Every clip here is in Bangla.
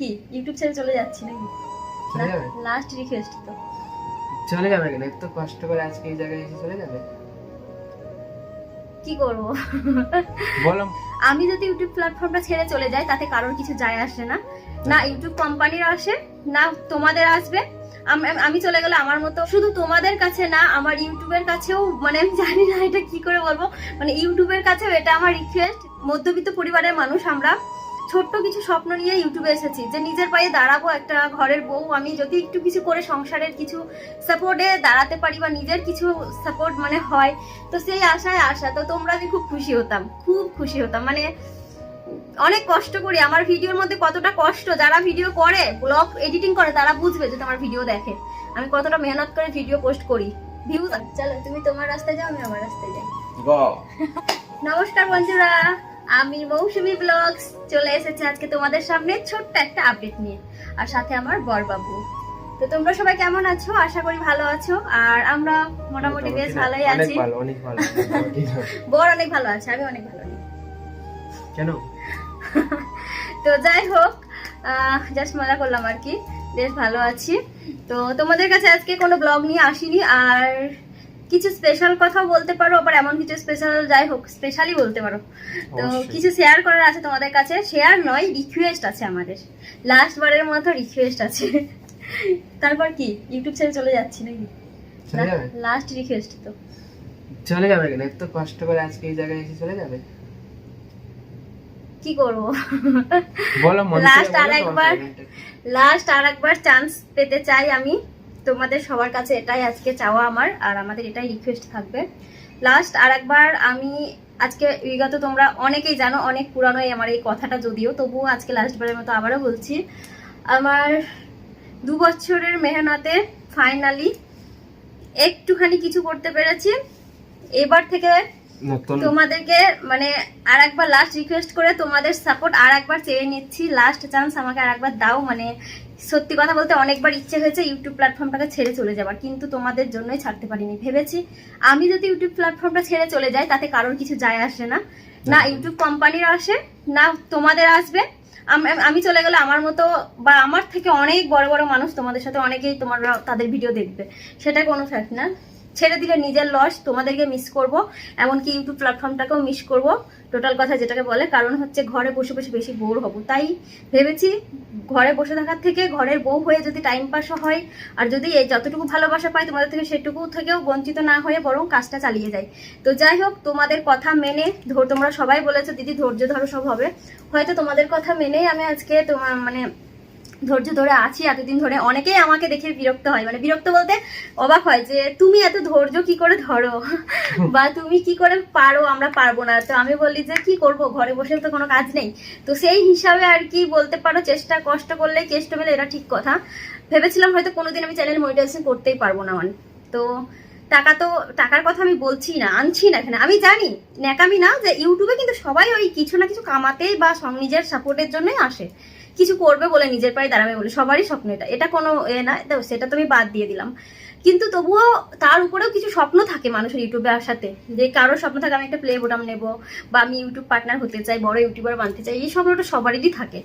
কি ইউটিউব ছেড়ে চলে যাচ্ছি নাকি? লাস্ট রিকোয়েস্ট তো। চলে যাবে কেন? এত কষ্ট করে আজকে এই জায়গায় এসে চলে যাবে? কি করব? বলো। আমি যদি ইউটিউব প্ল্যাটফর্মটা ছেড়ে চলে যাই তাতে কারোর কিছু যায় আসে না। না ইউটিউব কোম্পানির আসে না তোমাদের আসবে। আমি চলে গেলে আমার মতো শুধু তোমাদের কাছে না আমার ইউটিউবের কাছেও মানে আমি জানি না এটা কি করে বলব। মানে ইউটিউবের কাছেও এটা আমার রিকোয়েস্ট মধ্যবিত্ত পরিবারের মানুষ আমরা ছোট্ট কিছু স্বপ্ন নিয়ে ইউটিউবে এসেছি যে নিজের পায়ে দাঁড়াবো একটা ঘরের বউ আমি যদি একটু কিছু করে সংসারের কিছু সাপোর্টে দাঁড়াতে পারি বা নিজের কিছু সাপোর্ট মানে হয় তো সেই আশায় আশা। তো তোমরা আমি খুব খুশি হতাম খুব খুশি হতাম। মানে অনেক কষ্ট করি আমার ভিডিওর মধ্যে কতটা কষ্ট যারা ভিডিও করে ব্লগ এডিটিং করে তারা বুঝবে যদি আমার ভিডিও দেখে। আমি কতটা মেহনত করে ভিডিও পোস্ট করি। ভিউজ চলো তুমি তোমার রাস্তায় যাও আমি আমার রাস্তায় যাই। নমস্কার বন্ধুরা। আমি মৌসুমি ব্লগস চলে এসেছি আজকে তোমাদের সামনে ছোট্ট একটা আপডেট নিয়ে। আর সাথে আমার বরবাবু। তো তোমরা সবাই কেমন আছো? আশা করি ভালো আছো। আর আমরা মোটামুটি বেশ ভালোই অনেক আছি। ভালো অনেক ভালো বর অনেক ভালো আছে আমি অনেক ভালো নেই। কেন? তো যাই হোক জাস্ট মজা করলাম আর কি। বেশ ভালো আছি। তো তোমাদের কাছে আজকে কোনো ব্লগ নিয়ে আসিনি। আর কিছু স্পেশাল কথা বলতে পারো আবার এমন কিছু স্পেশাল যাই হোক স্পেশালি বলতে পারো। তো কিছু শেয়ার করার আছে তোমাদের কাছে। শেয়ার নয় রিকোয়েস্ট আছে আমাদের। লাস্ট বারের মতো রিকোয়েস্ট আছে। তারপর কি? ইউটিউব ছেড়ে চলে যাচ্ছি নাকি? লাস্ট রিকোয়েস্ট তো। চলে যাবে কেন? এত কষ্ট করে আজকে এই জায়গায় এসে চলে যাবে? কি করব? বলো মন থেকে Last আর একবার। problem টা কি। লাস্ট আর একবার চান্স পেতে চাই আমি। তোমাদের সবার কাছে এটাই আজকে চাওয়া আমার আর আমাদের এটাই রিকোয়েস্ট থাকবে। লাস্ট আর একবার আমি আজকে বিগত তোমরা অনেকেই জানো অনেক পুরানো এই আমার এই কথাটা যদিও তবুও আজকে লাস্ট বারের মতো আবারও বলছি। আমার দু বছরের মেহনতে ফাইনালি একটুখানি কিছু করতে পেরেছি। এবার থেকে তোমাদেরকে মানে আর একবার লাস্ট রিকোয়েস্ট করে তোমাদের সাপোর্ট আর একবার চেয়ে নিচ্ছি। লাস্ট চান্স আমাকে আর একবার দাও মানে সত্যি কথা বলতে অনেকবার ইচ্ছে হয়েছে ইউটিউব প্ল্যাটফর্মটাকে ছেড়ে চলে যাবার কিন্তু তোমাদের জন্যই ছাড়তে পারিনি। ভেবেছি আমি যদি ইউটিউব প্ল্যাটফর্মটা ছেড়ে চলে যাই তাতে কারোর কিছু যায় আসে না। না ইউটিউব কোম্পানির আসে না তোমাদের আসবে। আমি চলে গেলে আমার মতো বা আমার থেকে অনেক বড় বড় মানুষ তোমাদের সাথে অনেকেই তোমরা তাদের ভিডিও দেখবে। সেটা কোনো ফ্যাক্ট না। ছেড়ে দিলে নিজের লস তোমাদেরকে মিস করব এমনকি ইউটিউব প্ল্যাটফর্মটাকেও মিস করব। টোটাল কথা যেটাকে বলে, কারণ হচ্ছে ঘরে বসে বসে বেশি বোর হব। তাই ভেবেছি ঘরে বসে থাকার থেকে ঘরের বউ হয়ে যদি টাইম পাসও হয়, আর যদি এই যতটুকু ভালোবাসা পাই তোমাদের থেকে সেটুকু থেকেও বঞ্চিত না হয়ে বরং কাজটা চালিয়ে যায় তো যাই হোক, তোমাদের কথা মেনে তোমরা সবাই বলেছ, দিদি ধৈর্য ধরো সব হবে। হয়তো তোমাদের কথা মেনেই আমি আজকে তোমার মানে ধৈর্য ধরে আছি এতদিন ধরে। অনেকেই আমাকে দেখে বিরক্ত হয়। মানে বিরক্ত বলতে অবাক হয় যে তুমি এত ধৈর্য কি করে ধরো? বা তুমি কি করে পারো? আমরা পারব না। তো আমি বলি যে কি করব? ঘরে বসে তো কোনো কাজ নেই। তো সেই হিসাবে আর কি বলতে পারো চেষ্টা কষ্ট করলে কেষ্ট মেলে এটা ঠিক কথা। ভেবেছিলাম হয়তো কোনোদিন আমি চ্যানেল মনিটাইজেশন করতেই পারব না মানে। তো টাকা তো টাকার কথা আমি বলছি না আনছি না এখানে। আমি জানি ন্যাকামি না যে ইউটিউবে কিন্তু সবাই ওই কিছু না কিছু কামাতে বা নিজের সাপোর্টের জন্যই আসে। কিছু করবে বলে নিজের পায়ে দাঁড়াবে বলে, সবারই স্বপ্ন এটা। এটা কোনো এ না তো সেটা তো আমি বাদ দিয়ে দিলাম। কিন্তু তবুও তার উপরেও কিছু স্বপ্ন থাকে মানুষের ইউটিউবে আসাতে। যে কারোর স্বপ্ন থাকে, আমি একটা প্লে বোটাম নেব বা আমি ইউটিউব পার্টনার হতে চাই, বড় ইউটিউবার বানতে চাই, এই স্বপ্নটা সবারই থাকে।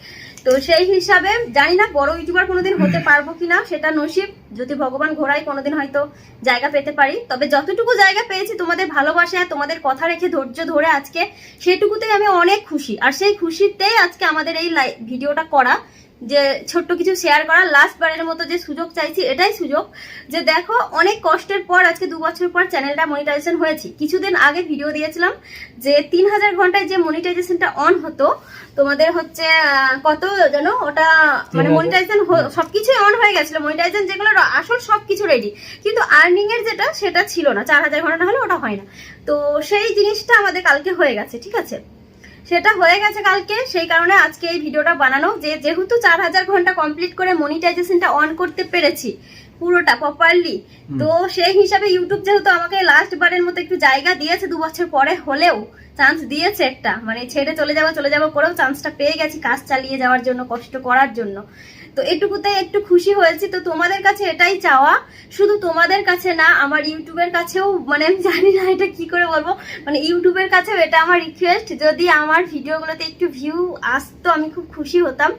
তো সেই হিসাবে জানি না বড় ইউটিউবার কোনোদিন হতে পারব কিনা, সেটা নসিব। যদি ভগবান ঘোড়ায় কোনোদিন হয়তো জায়গা পেতে পারি, তবে যতটুকু জায়গা পেয়েছি তোমাদের ভালোবাসা তোমাদের কথা রেখে ধৈর্য ধরে আজকে সেটুকুতেই আমি অনেক খুশি। আর সেই খুশিতেই আজকে আমাদের এই ভিডিওটা করা। যে ছোট্ট কিছু শেয়ার করা লাস্ট বারের মতো যে সুযোগ চাইছি এটাই সুযোগ যে দেখো অনেক কষ্টের পর আজকে দু বছর পর চ্যানেলটা মনিটাইজেশন হয়েছে। কিছুদিন আগে ভিডিও দিয়েছিলাম যে তিন হাজার ঘন্টায় যে মনিটাইজেশনটা অন হতো তোমাদের হচ্ছে কত যেন ওটা মানে 3000 মনিটাইজেশন সবকিছুই অন হয়ে গেছিল। মনিটাইজেশন যেগুলো আসল সবকিছু রেডি কিন্তু আর্নিং এর যেটা সেটা ছিল না। চার হাজার ঘণ্টা না হলে ওটা হয় না। তো সেই জিনিসটা আমাদের কালকে হয়ে গেছে ঠিক আছে? সেটা হয়ে গেছে কালকে সেই কারণে আজকে এই ভিডিওটা বানানো। যে যেহেতু চার হাজার ঘণ্টা কমপ্লিট করে মনিটাইজেশনটা অন করতে পেরেছি পুরোটা প্রপারলি তো সেই হিসাবে ইউটিউব যেহেতু আমাকে লাস্ট বারের মতো একটু জায়গা দিয়েছে দু বছর পরে হলেও চান্স দিয়েছে একটা। মানে ছেড়ে চলে যাওয়া চলে যাওয়া করেও চান্সটা পেয়ে গেছি কাজ চালিয়ে যাওয়ার জন্য কষ্ট করার জন্য। তো এটুকুতে একটু খুশি হয়েছি। তো তোমাদের কাছে এটাই চাওয়া। শুধু তোমাদের কাছে না, আমার ইউটিউবের কাছেও মানে আমি জানি না এটা কি করে বলব মানে ইউটিউবের কাছেও এটা আমার রিকোয়েস্ট যদি আমার ভিডিওগুলোতে একটু ভিউ আসতো, আমি খুব খুশি হতাম।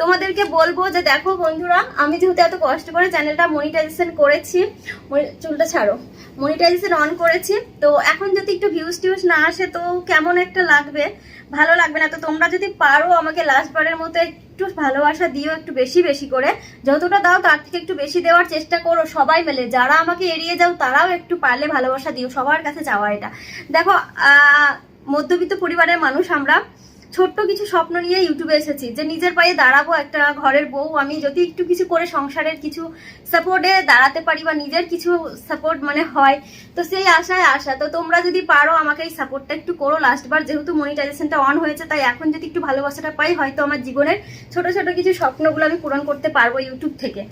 তোমাদেরকে বলব যে দেখো বন্ধুরা, আমি যেহেতু এত কষ্ট করে চ্যানেলটা মনিটাইজেশন করেছি চুলটা ছাড়ো। মনিটাইজেশন অন করেছি, তো এখন যদি একটু ভিউজ টিউজ না আসে, তো কেমন একটা লাগবে? ভালো লাগবে না। তো তোমরা যদি পারো আমাকে লাস্ট বারের মতো একটু ভালোবাসা দিও একটু বেশি বেশি করে। যতটা দাও তার থেকে একটু বেশি দেওয়ার চেষ্টা করো, সবাই মিলে। যারা আমাকে এড়িয়ে যাও তারাও একটু পারলে ভালোবাসা দিও। সবার কাছে যাওয়া এটা। দেখো মধ্যবিত্ত পরিবারের মানুষ আমরা ছোট্ট কিছু স্বপ্ন নিয়ে ইউটিউবে এসেছি, যে নিজের পায়ে দাঁড়াবো একটা ঘরের বউ, আমি যদি একটু কিছু করে সংসারের কিছু সাপোর্টে দাঁড়াতে পারি বা নিজের কিছু সাপোর্ট মানে হয়, তো সেই আশায় আশা। তো তোমরা যদি পারো আমাকে এই সাপোর্টটা একটু করো লাস্টবার যেহেতু মনিটাইজেশনটা অন হয়েছে, তাই এখন যদি একটু ভালোবাসাটা পাই, হয়তো আমার জীবনের ছোট ছোট কিছু স্বপ্নগুলো আমি পূরণ করতে পারব ইউটিউব থেকে।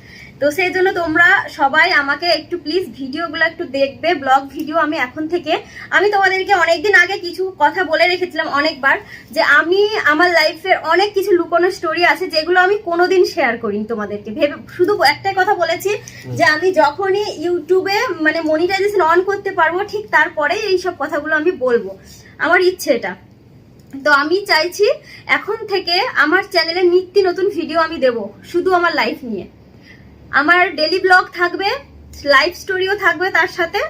তো সেই জন্য তোমরা সবাই আমাকে একটু প্লিজ ভিডিওগুলো একটু দেখবে ব্লগ ভিডিও আমি এখন থেকে, আমি তোমাদেরকে অনেকদিন আগে কিছু কথা বলে রেখেছিলাম অনেকবার, যে আমি আমার লাইফের অনেক কিছু লুকোনো স্টোরি আছে যেগুলো আমি কোনোদিন শেয়ার করিনি তোমাদেরকে। ভেবে শুধু একটাই কথা বলেছি যে আমি যখনই ইউটিউবে মানে মনিটাইজেশন অন করতে পারব ঠিক তারপরে এই সব কথাগুলো আমি বলব। আমার ইচ্ছে এটা। তো আমি চাইছি এখন থেকে আমার চ্যানেলে নিত্য নতুন ভিডিও আমি দেব শুধু আমার লাইফ নিয়ে। আমার ডেলি ব্লগ থাকবে লাইফ স্টোরিও থাকবে তার সাথে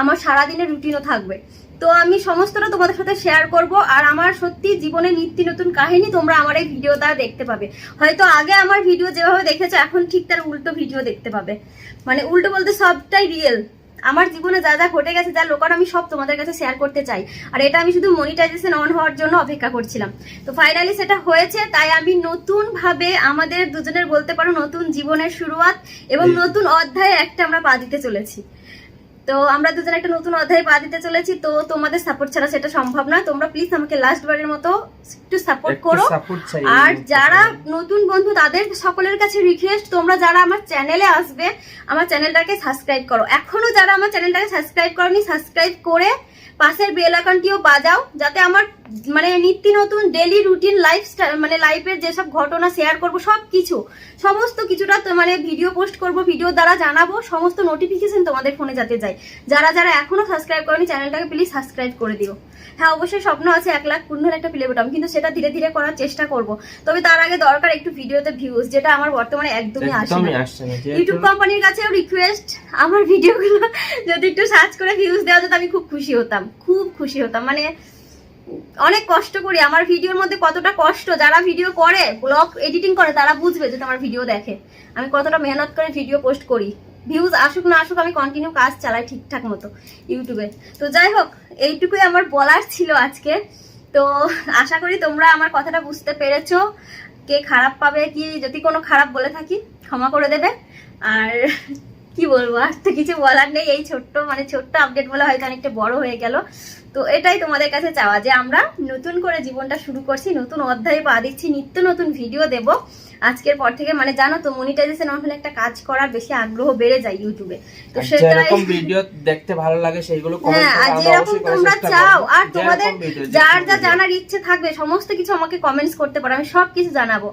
আমার সারাদিনের রুটিনও থাকবে। তো আমি সমস্তটা তোমাদের সাথে শেয়ার করব আর আমার সত্যি জীবনে নিত্য নতুন কাহিনী তোমরা আমার এই ভিডিও দ্বারা দেখতে পাবে। হয়তো আগে আমার ভিডিও যেভাবে দেখেছ এখন ঠিক তার উল্টো ভিডিও দেখতে পাবে। মানে উল্টো বলতে সবটাই রিয়েল আমার জীবনে যা যা ঘটে গেছে যা লোকার আমি সব তোমাদের কাছে শেয়ার করতে চাই। আর এটা আমি শুধু মনিটাইজেশন অন হওয়ার জন্য অপেক্ষা করছিলাম। তো ফাইনালি সেটা হয়েছে তাই আমি নতুন ভাবে আমাদের দুজনের বলতে পারো নতুন জীবনের শুরুয়াত এবং নতুন অধ্যায়ে একটা আমরা পা দিতে চলেছি। তো আমরা দুজন একটা নতুন অধ্যায় পা দিতে চলেছি তো তোমাদের সাপোর্ট ছাড়া সেটা সম্ভব নয়। তোমরা প্লিজ আমাকে লাস্ট বারের মতো একটু সাপোর্ট করো। আর যারা নতুন বন্ধু তাদের সকলের কাছে রিকোয়েস্ট তোমরা যারা আমার চ্যানেলে আসবে আমার চ্যানেলটাকে সাবস্ক্রাইব করো। এখনও যারা আমার চ্যানেলটাকে সাবস্ক্রাইব করনি সাবস্ক্রাইব করে পাশের বেল আইকনটিও বাজাও, যাতে আমার মানে নিত্য নতুন ডেলি রুটিন লাইফ মানে লাইফের যেসব ঘটনা শেয়ার করব সব কিছু সমস্ত কিছুটা মানে ভিডিও পোস্ট করব ভিডিও দ্বারা জানাব, সমস্ত নোটিফিকেশন তোমাদের ফোনে যাতে যায়। যারা যারা এখনও সাবস্ক্রাইব করেনি চ্যানেলটাকে প্লিজ সাবস্ক্রাইব করে দিও। হ্যাঁ অবশ্যই স্বপ্ন আছে এক লাখ পূর্ণ একটা প্লে বটম কিন্তু সেটা ধীরে ধীরে করার চেষ্টা করব। তবে তার আগে দরকার একটু ভিডিওতে ভিউজ যেটা আমার বর্তমানে একদমই আসে না। ইউটিউব কোম্পানির কাছেও রিকোয়েস্ট আমার ভিডিওগুলো যদি একটু সার্চ করে ভিউজ দেওয়া যেত আমি খুব খুশি হতাম খুব খুশি হতাম। মানে অনেক কষ্ট করি আমার ভিডিওর মধ্যে কতটা কষ্ট যারা ভিডিও করে ব্লগ এডিটিং করে তারা বুঝবে যদি আমার ভিডিও দেখে। আমি কতটা মেহনত করে ভিডিও পোস্ট করি। ভিউজ আসুক, না আসুক, আমি কন্টিনিউ কাজ চালাই ঠিকঠাক মতো ইউটিউবে তো যাই হোক, এইটুকুই আমার বলার ছিল আজকে। তো আশা করি তোমরা আমার কথাটা বুঝতে পেরেছ। কে খারাপ পাবে, কি যদি কোনো খারাপ বলে থাকি, ক্ষমা করে দেবে। আর কি বলব, আর তো কিছু বলার নেই। এই ছোট্ট মানে ছোট্ট আপডেট বলে হয়তো অনেকটা বড় হয়ে গেল। তো এটাই তোমাদের কাছে চাওয়া যে আমরা নতুন করে জীবনটা শুরু করছি, নতুন অধ্যায়ে পা দিচ্ছি, নিত্য নতুন ভিডিও দেব। আজকের পর থেকে মানে জানো তো মনিটাইজেশন অন হলে একটা কাজ করার বেশি আগ্রহ বেড়ে যায় ইউটিউবে তো আর সেটাই ভিডিও দেখতে ভালো লাগে সেইগুলো কমেন্ট হ্যাঁ আর যেরকম তোমরা চাও আর তোমাদের যার যা জানার ইচ্ছে থাকবে সমস্ত কিছু আমাকে কমেন্টস করতে পারো আমি সব কিছু জানাব।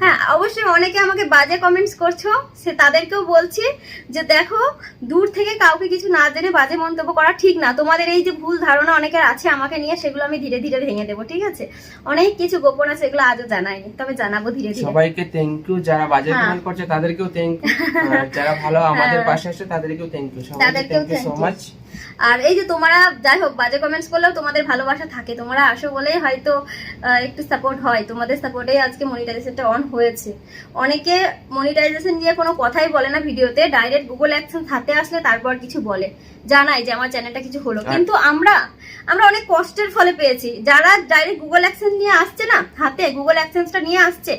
হ্যাঁ অবশ্যই অনেকে আমাকে বাজে কমেন্টস করছ সে তাদেরকেও বলছি যে দেখো দূর থেকে কাউকে কিছু না জেনে বাজে মন্তব্য করা ঠিক না। তোমাদের এই যে ভুল ধারণা অনেকের আছে আমাকে নিয়ে সেগুলো আমি ধীরে ধীরে ভেঙে দেবো ঠিক আছে? অনেক কিছু গোপন আছে এগুলো আজও জানাইনি তবে জানাব ধীরে ধীরে। সবাইকে থ্যাংক ইউ যারা বাজার হ্যাঁ। কমেন্ট করছে তাদেরকেও থ্যাংক ইউ যারা ভালো আমাদের হ্যাঁ। পাশে আসছে তাদেরকেও থ্যাংক ইউ সবাইকে thank you so much much আর এই যে তোমরা যাই হোক বাজে কমেন্টস করলেও তোমাদের ভালোবাসা থাকে। তোমরা আসো বলেই হয়তো একটু সাপোর্ট হয়। তোমাদের সাপোর্টেই আজকে মনিটাইজেশনটা অন হয়েছে। অনেকে মনিটাইজেশন নিয়ে কোনো কথাই বলে না ভিডিওতে ডাইরেক্ট গুগল অ্যাকশন হাতে আসলে তারপর কিছু বলে। জানাই যে আমার চ্যানেলটা কিছু হলো। কিন্তু আমরা আমরা অনেক কষ্টের ফলে পেয়েছি। যারা ডাইরেক্ট গুগল অ্যাকশন নিয়ে আসছে না হাতে গুগল অ্যাকশনসটা নিয়ে আসছে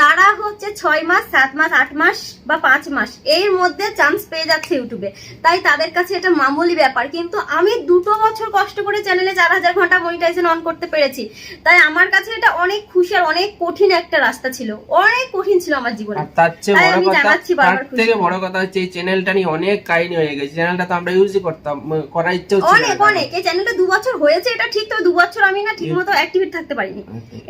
তারা হচ্ছে ছয় মাস সাত মাস আট মাস বা পাঁচ মাস এর মধ্যে চান্স পেয়ে যাচ্ছে ইউটিউবে তাই তাদের কাছে এটা মামুলি ব্যাপার। কিন্তু আমি দুটো বছর কষ্ট করে চ্যানেলে চার হাজার ঘণ্টা মনিটাইজেশন অন করতে পেরেছি। তাই আমার কাছে এটা অনেক খুশি আর অনেক কঠিন একটা রাস্তা ছিল। অনেক কঠিন ছিল আমার জীবনে। তার চেয়ে বড় কথা তার থেকে বড় কথা হচ্ছে এই চ্যানেলটা নিয়ে অনেক কাহিনী হয়ে গেছে। চ্যানেলটা তো আমরা ইউজই করতাম করার ইচ্ছেও ছিল অনেক অনেক। এই চ্যানেলটা দু বছর হয়েছে এটা ঠিক তো দু বছর আমি না ঠিক মতো অ্যাক্টিভেট থাকতে পারিনি।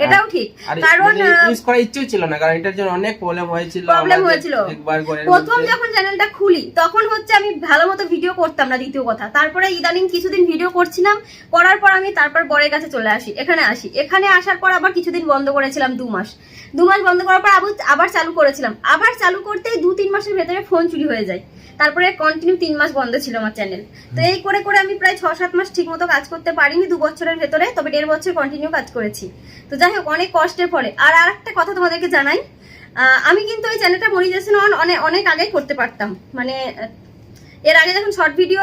এটাও ঠিক। কারণ ইউজ করার ইচ্ছেও ছিল না কারণ এটার জন্য অনেক প্রবলেম হয়েছিল আমাদের হয়েছিল। একবার করে প্রথম যখন চ্যানেলটা খুলি তখন হচ্ছে আমি ভালো মতো ভিডিও করতাম না দ্বিতীয় কথা। তারপরে ইদানিং কিছুদিন ভিডিও করছিলাম, করার পর আমি তারপর বরের কাছে চলে আসি, এখানে আসি। এখানে আসার পর আবার কিছুদিন বন্ধ করেছিলাম, দু মাস। দু মাস বন্ধ করার পর আবার আবার চালু করেছিলাম। আবার চালু করতেই দু তিন মাসের ভেতরে ফোন চুরি হয়ে যায়। তারপরে কন্টিনিউ তিন মাস বন্ধ ছিল আমার চ্যানেল তো এই করে করে আমি প্রায় ছ সাত মাস ঠিক মতো কাজ করতে পারিনি দু বছরের ভেতরে, তবে দেড় বছর কন্টিনিউ কাজ করেছি। তো যাই হোক, অনেক কষ্টের পরে আর আর একটা কথা তোমাদেরকে জানাই আমি কিন্তু ওই চ্যানেলটা মনিটাইজেশন অন অনেক অনেক আগেই করতে পারতাম। মানে এর আগে যখন শর্ট ভিডিও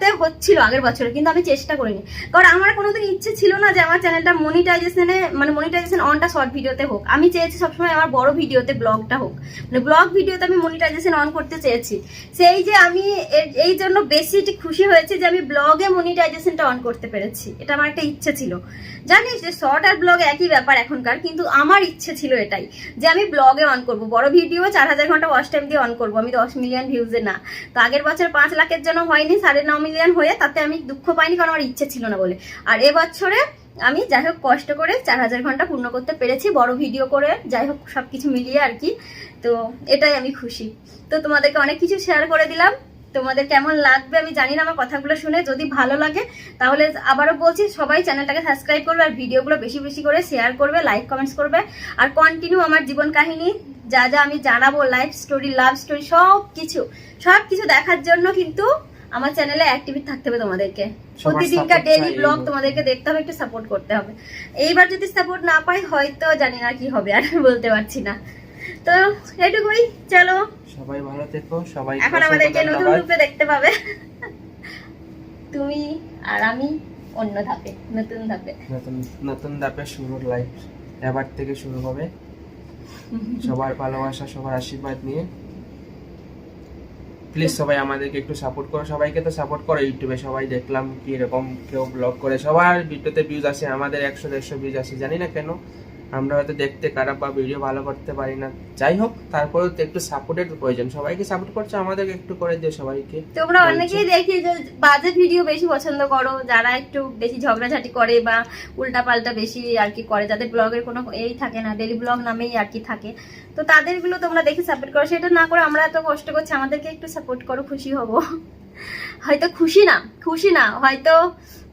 তে হচ্ছিল আগের বছরে, কিন্তু আমি চেষ্টা করিনি। কারণ আমার কোনোদিন ইচ্ছে ছিল না যে আমার চ্যানেলটা মনিটাইজেশনে মানে মনিটাইজেশন অনটা শর্ট ভিডিওতে হোক। আমি চেয়েছি সবসময় আমার বড় ভিডিওতে ব্লগটা হোক। মানে ব্লগ ভিডিওতে আমি মনিটাইজেশন অন করতে চেয়েছি। সেই যে আমি এই জন্য বেশি খুশি হয়েছি যে আমি ব্লগে মনিটাইজেশনটা অন করতে পেরেছি। এটা আমার একটা ইচ্ছে ছিল। জানিস যে শর্ট আর ব্লগ একই ব্যাপার এখনকার, কিন্তু আমার ইচ্ছে ছিল এটাই যে আমি ব্লগে অন করব। বড় ভিডিও চার হাজার ঘণ্টা ওয়াচ টাইম দিয়ে অন করব। আমি দশ মিলিয়ন ভিউজে না। তো আগের বছর পাঁচ লাখের জন্য হয়নি, সাড়ে ন মিলিয়ন হয়ে তাতে আমি দুঃখ পাইনি কারণ আমার ইচ্ছে ছিল না বলে। আর এবছরে আমি যাই হোক কষ্ট করে চার হাজার ঘণ্টা পূর্ণ করতে পেরেছি, বড় ভিডিও করে যাই হোক সব কিছু মিলিয়ে আর কি। তো এটাই আমি খুশি। তো তোমাদেরকে অনেক কিছু শেয়ার করে দিলাম। তোমাদের কেমন লাগবে আমি জানি না, আমার কথাগুলো শুনে যদি ভালো লাগে তাহলে আবারও বলছি, সবাই চ্যানেলটাকে সাবস্ক্রাইব করবে আর ভিডিওগুলো বেশি বেশি করে শেয়ার করবে লাইক কমেন্টস করবে। আর কন্টিনিউ আমার জীবন কাহিনী যা যা আমি জানাব লাইফ স্টোরি লাভ স্টোরি সব কিছু সব কিছু দেখার জন্য কিন্তু আমার চ্যানেলে অ্যাক্টিভ থাকতে হবে তোমাদেরকে। প্রতিদিনকার ডেলি ব্লগ তোমাদেরকে দেখতে হবে একটু সাপোর্ট করতে হবে। এইবার যদি সাপোর্ট না পাই হয়তো জানি না কি হবে আর বলতে পারছি না। তো এটুকুই চলো। সবাই ভালো থেকো সবাই এখন আমাদেরকে নতুন রূপে দেখতে পাবে। তুমি আর আমি অন্য ধাপে নতুন ধাপে। নতুন নতুন ধাপে শুরুর লাইফ এবার থেকে শুরু হবে। সবার ভালোবাসা, সবার আশীর্বাদ নিয়ে। প্লিজ সবাই আমাদেরকে একটু সাপোর্ট করো। সবাইকে তো সাপোর্ট করো ইউটিউবে। সবাই দেখলাম কি এরকম কেউ ব্লগ করে। সবার ভিডিওতে ভিউজ আসে। আমাদের একশো, দেড়শো ভিউজ আসে। জানি না কেন। আমরা হয়তো দেখতে খারাপ বা ভিডিও ভালো করতে পারি না। যাই হোক তারপরেও তো একটু সাপোর্টের প্রয়োজন। সবাইকে সাপোর্ট করছ আমাদেরকে একটু করে দিও সবাইকে। তোমরা অনেকেই দেখি যে বাজে ভিডিও বেশি পছন্দ করো যারা একটু বেশি ঝগড়াঝাটি করে বা উল্টা পাল্টা বেশি আর কি করে। যাদের ব্লগের কোনো এই থাকে না ডেলি ব্লগ নামেই আর কি থাকে। তো তাদেরগুলো তোমরা দেখে সাপোর্ট করো। সেটা না করে আমরা এত কষ্ট করছি আমাদেরকে একটু সাপোর্ট করো খুশি হব। হয়তো খুশি না খুশি না হয়তো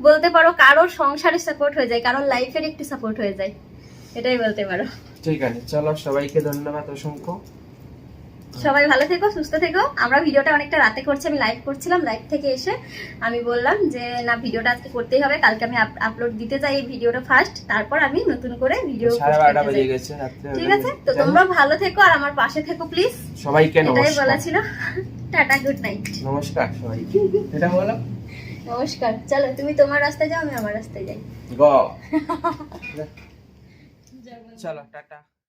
বলতে পারো কারোর সংসারে সাপোর্ট হয়ে যায় কারোর লাইফের একটু সাপোর্ট হয়ে যায়। এটাই বলতে পারো। ঠিক আছে চলো সবাইকে ধন্যবাদ অসংখ্য। সবাই ভালো থেকো সুস্থ থেকো। আমরা ভিডিওটা অনেকটা রাতে করছি আমি লাইভ করছিলাম লাইভ থেকে এসে আমি বললাম যে না ভিডিওটা আজকে করতেই হবে কালকে আমি আপলোড দিতে চাই এই ভিডিওটা ফার্স্ট তারপর আমি নতুন করে ভিডিও ঠিক আছে? তো তোমরা ভালো থেকো আর আমার পাশে থেকো প্লিজ সবাইকে এটাই বলা ছিল। টাটা গুড নাইট নমস্কার সবাইকে। এটা বলো। নমস্কার। চলো তুমি তোমার রাস্তায় যাও আমি আমার রাস্তায় যাই। গ। চলো টাটা